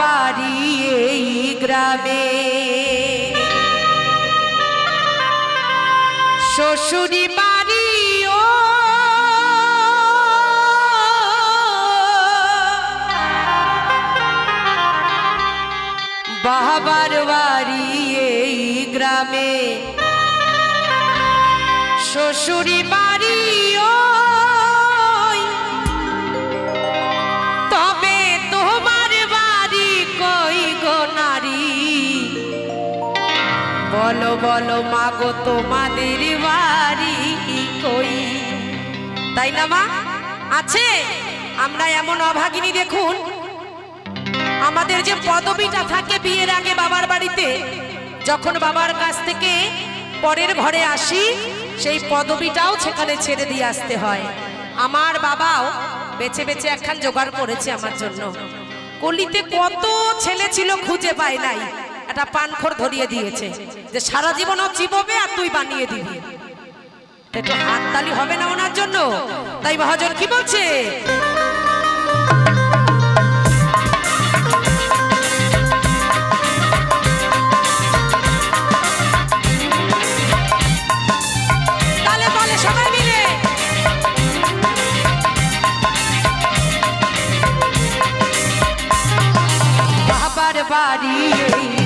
বাড়ি এই গ্রামে। শ্বশুরি বাড়ি ও বাবার বাড়ি এই গ্রামে। শ্বশুরি বাড়ি ওই বলো, মাগো, তোমাদের বাড়ি কই? তাই না, মা? আছে। আমরা এমন অভাগিনী, দেখুন। আমাদের যে পদবিটা থাকে বিয়ের আগে বাবার বাড়িতে, যখন বাবার কাছ থেকে পরের ঘরে আসি, সেই পদবিটাও সেখানে ছেড়ে দিয়ে আসতে হয়। আমার বাবাও বেছে বেছে একখান জোগাড় করেছে আমার জন্য। কলিতে কত ছেলে ছিল খুঁজে পায় নাই। একটা পানখর ধরিয়ে দিয়েছে যে সারা জীবন ও আর তুই বানিয়ে দিবি। একটু হাততালি হবে না ওনার জন্য? তাই মহাজন কি বলছে? বাড়ি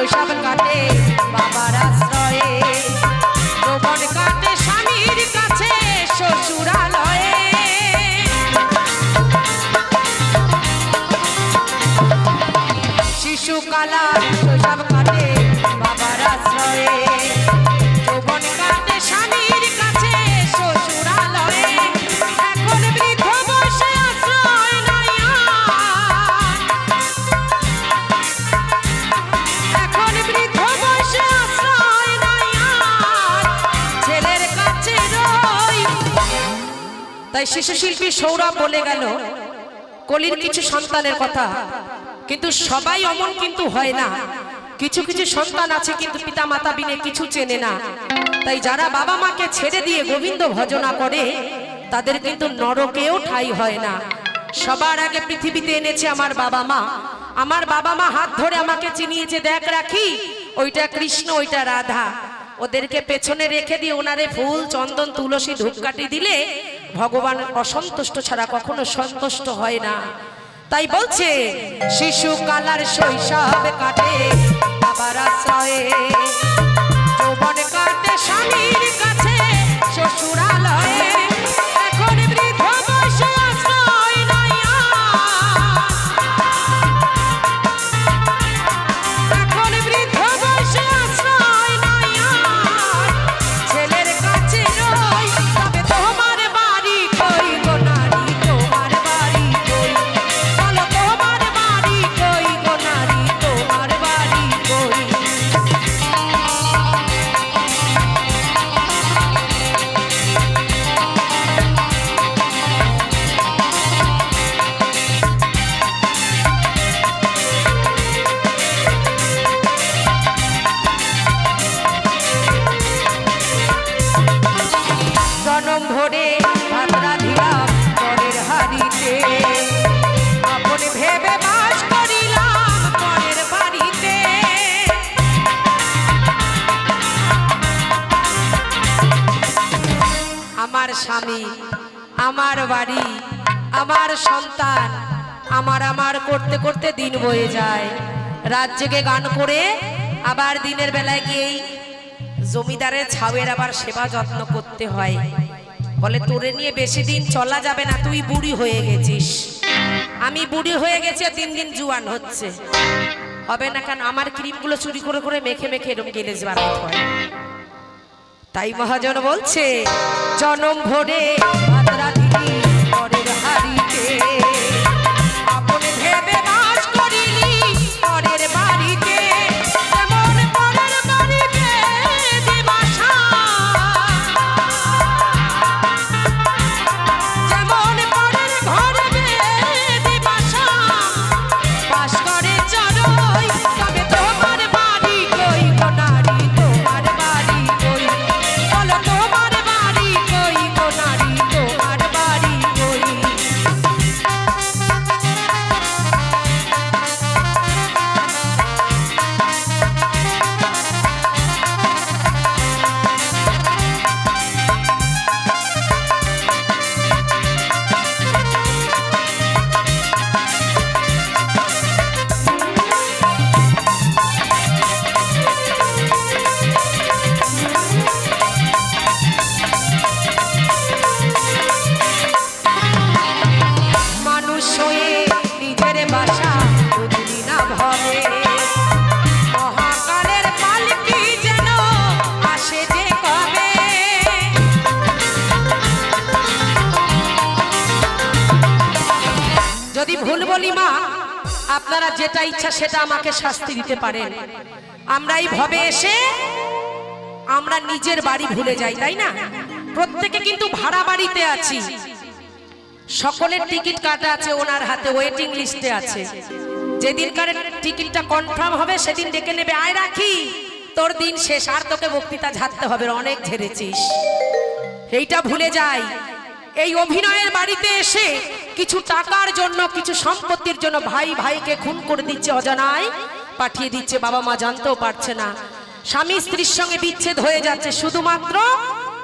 শৈশব কাটে, বাবার আশ্রয়ে। যৌবন কাটে স্বামীর কাছে, শ্বশুরালয়ে। শিশুকালা শৈশব কাটে, বাবার আশ্রয়ে। যৌবন কাটে স্বামীর কাছে তাই শিশু শিল্পী সৌরভ বলে গেল, কলির কিছু সন্তানের কথা। কিন্তু সবাই অমন কিন্তু হয় না। কিছু কিছু সন্তান আছে কিন্তু পিতা মাতা বিনে কিছু চেনে না। তাই যারা বাবা মাকে ছেড়ে দিয়ে গোবিন্দ ভজনা করে, তাদের কিন্তু নরকেও ঠাই হয় না। সবার আগে পৃথিবীতে এনেছে আমার বাবা মা। আমার বাবা মা হাত ধরে আমাকে চিনিয়েছে, দেখ রাখি, ওইটা কৃষ্ণ, ওইটা রাধা। ওদেরকে পেছনে রেখে দিয়ে ওনারে ফুল, চন্দন, তুলসী, ধূপকাঠি দিলে ভগবান অসন্তুষ্ট ছাড়া কখনো সন্তুষ্ট হয় না। তাই বলছে, শিশু কালার শৈশব কাটে, বাবার আশ্রয়ে। যৌবন কাটে স্বামীর স্বামী, আমার বাড়ি, আমার সন্তান, আমার আমার করতে করতে দিন বয়ে যায়। রাত জেগে গান করে আবার দিনের বেলায় গিয়েই জমিদারের ছাউয়ের আবার সেবা যত্ন করতে হয়। বলে, তোরে নিয়ে বেশি দিন চলা যাবে না, তুই বুড়ি হয়ে গেছিস। আমি বুড়ি হয়ে গেছি আর দিন জুয়ান হচ্ছে। হবে না কেন, আমার ক্রিমগুলো চুরি করে করে মেখে মেখে এরকম গেলেজ বানাইতে হয়। তাই মহাজন বলছে জনম ভরে আপনারা যেটা ইচ্ছা সেটা আমাকে শাস্তি দিতে পারেন। আমরা এই ভবে এসে আমরা নিজের বাড়ি ভুলে যাই, তাই না? প্রত্যেকে কিন্তু ভাড়া বাড়িতে আছি। সকলের টিকিট কাটা আছে, ওনার হাতে ওয়েটিং লিস্টে আছে। যেদিনকার টিকিটটা কনফার্ম হবে, সেদিন ডেকে নেবে, আয় রাখি, তোর দিন শেষ, আর তোকে বক্তৃতা ঝাড়তে হবে অনেক ঝেড়েছিস। এইটা ভুলে যাই। এই অভিনয়ের বাড়িতে এসে কিছু টাকার জন্য, কিছু সম্পত্তির জন্য ভাই ভাইকে খুন করে দিচ্ছে অজানায়। পাঠিয়ে দিচ্ছে, বাবা মা জানতেও পারছে না। স্বামী স্ত্রীর সঙ্গে বিচ্ছেদ হয়ে যাচ্ছে শুধুমাত্র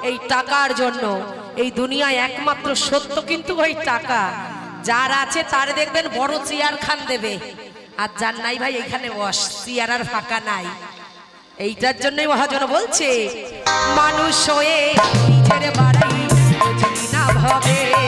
এই টাকার জন্য। এই দুনিয়ায় একমাত্র সত্য কিন্তু ওই টাকা। যার আছে তার দেখবেন বড় চেয়ার খান দেবে। আর যার নাই ভাই, এখানে বস চেয়ার আর ফাঁকা নাই। এইটার জন্যই মহাজন বলছে, মানুষ হয়ে নিজের বাড়ি না ভাবে।